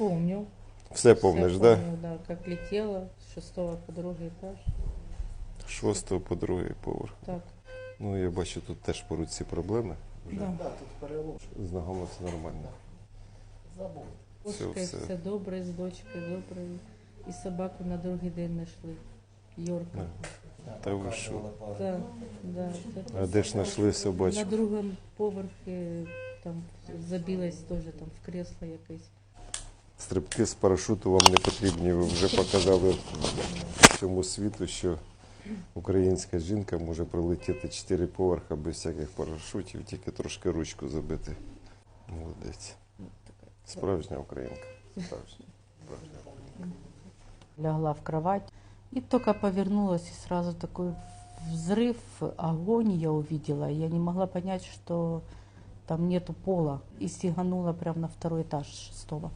Помню. Все помниш, так? Да? помню, да? Как летела с шестого по другий этаж. Шостого по другий поверх. Так, Ну, я бачу, тут теж по руці проблеми. Вже да. Да, тут перелом. з ногами все нормально. Забув. Все, все. все добре, з дочкою добре. І собаку на другий день знайшли. Йорка. Да. Та ви що? Да, да, це А де ж знайшли На собачку? другому поверхі там забилась теж там в кресло якесь. Стрибки з парашуту вам не потрібні. Ви вже показали всьому світу, що українська жінка може пролетіти чотири поверха без всяких парашутів, тільки трошки ручку забити. Молодець. Справжня українка. Справжня. Лягла в кровать. И только повернулась, и сразу такой взрыв, огонь я увидела. Я не могла понять, что там нету пола. И сиганула прямо на второй этаж шестого.